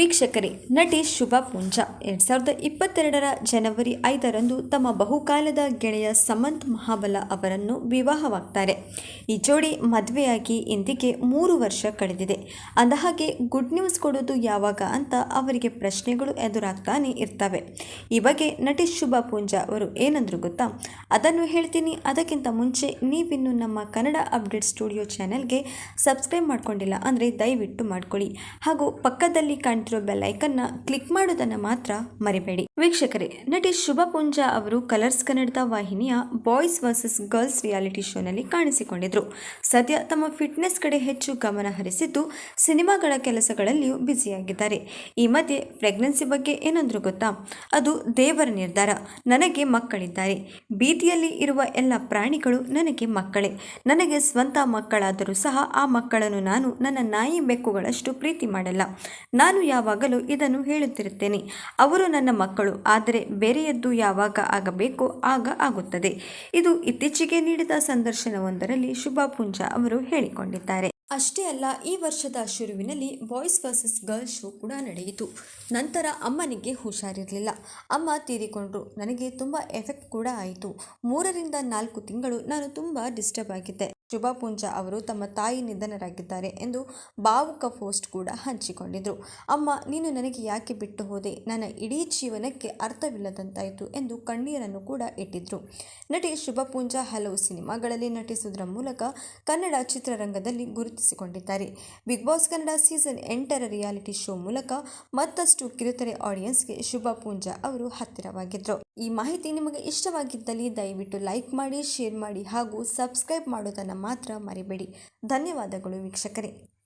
ವೀಕ್ಷಕರೇ, ನಟಿ ಶುಭಾ ಪೂಂಜಾ ಎರಡು ಸಾವಿರದ ಇಪ್ಪತ್ತೆರಡರ ಜನವರಿ ಐದರಂದು ತಮ್ಮ ಬಹುಕಾಲದ ಗೆಳೆಯ ಸಮಂತ್ ಮಹಾಬಲ ಅವರನ್ನು ವಿವಾಹವಾಗ್ತಾರೆ. ಈ ಜೋಡಿ ಮದುವೆಯಾಗಿ ಇಂದಿಗೆ ಮೂರು ವರ್ಷ ಕಳೆದಿದೆ. ಅಂದಹಾಗೆ ಗುಡ್ ನ್ಯೂಸ್ ಕೊಡೋದು ಯಾವಾಗ ಅಂತ ಅವರಿಗೆ ಪ್ರಶ್ನೆಗಳು ಎದುರಾಗ್ತಾನೆ ಇರ್ತವೆ. ಈ ಬಗ್ಗೆ ನಟಿ ಶುಭಾ ಪೂಂಜಾ ಅವರು ಏನಂದ್ರು ಗೊತ್ತಾ? ಅದನ್ನು ಹೇಳ್ತೀನಿ. ಅದಕ್ಕಿಂತ ಮುಂಚೆ ನೀವಿನ್ನು ನಮ್ಮ ಕನ್ನಡ ಅಪ್ಡೇಟ್ ಸ್ಟುಡಿಯೋ ಚಾನೆಲ್ಗೆ ಸಬ್ಸ್ಕ್ರೈಬ್ ಮಾಡ್ಕೊಂಡಿಲ್ಲ ಅಂದರೆ ದಯವಿಟ್ಟು ಮಾಡ್ಕೊಳ್ಳಿ. ಹಾಗೂ ಪಕ್ಕದಲ್ಲಿ ಕಾಣ್ತಿರೋ ಬೆಲ್ ಐಕನ್ನ ಕ್ಲಿಕ್ ಮಾಡೋದನ್ನ ಮಾತ್ರ ಮರಿಬೇಡಿ. ವೀಕ್ಷಕರೇ, ನಟಿ ಶುಭ ಪುಂಜಾ ಅವರು ಕಲರ್ಸ್ ಕನ್ನಡದ ವಾಹಿನಿಯ ಬಾಯ್ಸ್ ವರ್ಸಸ್ ಗರ್ಲ್ಸ್ ರಿಯಾಲಿಟಿ ಶೋನಲ್ಲಿ ಕಾಣಿಸಿಕೊಂಡಿದ್ರು. ಸದ್ಯ ತಮ್ಮ ಫಿಟ್ನೆಸ್ ಕಡೆ ಹೆಚ್ಚು ಗಮನ ಹರಿಸಿದ್ದು ಸಿನಿಮಾಗಳ ಕೆಲಸಗಳಲ್ಲಿಯೂ ಬ್ಯುಸಿಯಾಗಿದ್ದಾರೆ. ಈ ಮಧ್ಯೆ ಪ್ರೆಗ್ನೆನ್ಸಿ ಬಗ್ಗೆ ಏನಂದ್ರು ಗೊತ್ತಾ? ಅದು ದೇವರ ನಿರ್ಧಾರ. ನನಗೆ ಮಕ್ಕಳಿದ್ದಾರೆ. ಬೀದಿಯಲ್ಲಿ ಇರುವ ಎಲ್ಲ ಪ್ರಾಣಿಗಳು ನನಗೆ ಮಕ್ಕಳೇ. ನನಗೆ ಸ್ವಂತ ಮಕ್ಕಳಾದರೂ ಸಹ ಆ ಮಕ್ಕಳನ್ನು ನಾನು ನನ್ನ ನಾಯಿ ಬೆಕ್ಕುಗಳಷ್ಟು ಪ್ರೀತಿ ಮಾಡಲ್ಲ. ನಾನು ಯಾವಾಗಲೂ ಇದನ್ನು ಹೇಳುತ್ತಿರುತ್ತೇನೆ. ಅವರು ನನ್ನ ಮಕ್ಕಳು, ಆದರೆ ಬೇರೆಯದ್ದು ಯಾವಾಗ ಆಗಬೇಕೋ ಆಗ ಆಗುತ್ತದೆ. ಇದು ಇತ್ತೀಚೆಗೆ ನೀಡಿದ ಸಂದರ್ಶನವೊಂದರಲ್ಲಿ ಶುಭಾ ಪೂಂಜಾ ಅವರು ಹೇಳಿಕೊಂಡಿದ್ದಾರೆ. ಅಷ್ಟೇ ಅಲ್ಲ, ಈ ವರ್ಷದ ಶುರುವಿನಲ್ಲಿ ಬಾಯ್ಸ್ ವರ್ಸಸ್ ಗರ್ಲ್ಸ್ ಶೋ ಕೂಡ ನಡೆಯಿತು. ನಂತರ ಅಮ್ಮನಿಗೆ ಹುಷಾರಿರಲಿಲ್ಲ. ಅಮ್ಮ ತೀರಿಕೊಂಡ್ರು. ನನಗೆ ತುಂಬ ಎಫೆಕ್ಟ್ ಕೂಡ ಆಯಿತು. ಮೂರರಿಂದ ನಾಲ್ಕು ತಿಂಗಳು ನಾನು ತುಂಬ ಡಿಸ್ಟರ್ಬ್ ಆಗಿದ್ದೆ. ಶುಭಾ ಪೂಂಜಾ ಅವರು ತಮ್ಮ ತಾಯಿ ನಿಧನರಾಗಿದ್ದಾರೆ ಎಂದು ಭಾವುಕ ಪೋಸ್ಟ್ ಕೂಡ ಹಂಚಿಕೊಂಡಿದ್ರು. ಅಮ್ಮ, ನೀನು ನನಗೆ ಯಾಕೆ ಬಿಟ್ಟು ಹೋದೆ? ನನ್ನ ಇಡೀ ಜೀವನಕ್ಕೆ ಅರ್ಥವಿಲ್ಲದಂತಾಯಿತು ಎಂದು ಕಣ್ಣೀರನ್ನು ಕೂಡ ಇಟ್ಟಿದ್ರು. ನಟಿ ಶುಭಾ ಪೂಂಜಾ ಹಲವು ಸಿನಿಮಾಗಳಲ್ಲಿ ನಟಿಸುವುದರ ಮೂಲಕ ಕನ್ನಡ ಚಿತ್ರರಂಗದಲ್ಲಿ ಗುರುತಿಸಿಕೊಂಡಿದ್ದಾರೆ. ಬಿಗ್ ಬಾಸ್ ಕನ್ನಡ ಸೀಸನ್ ಎಂಟರ ರಿಯಾಲಿಟಿ ಶೋ ಮೂಲಕ ಮತ್ತಷ್ಟು ಕಿರುತೆರೆ ಆಡಿಯನ್ಸ್ಗೆ ಶುಭಾ ಪೂಂಜಾ ಅವರು ಹತ್ತಿರವಾಗಿದ್ದರು ಈ ಮಾಹಿತಿ ನಿಮಗೆ ಇಷ್ಟವಾಗಿದ್ದಲ್ಲಿ ದಯವಿಟ್ಟು ಲೈಕ್ ಮಾಡಿ, ಶೇರ್ ಮಾಡಿ ಹಾಗೂ ಸಬ್ಸ್ಕ್ರೈಬ್ ಮಾಡೋದನ್ನು ಮಾತ್ರ ಮರಿಬೇಡಿ. ಧನ್ಯವಾದಗಳು ವೀಕ್ಷಕರೇ.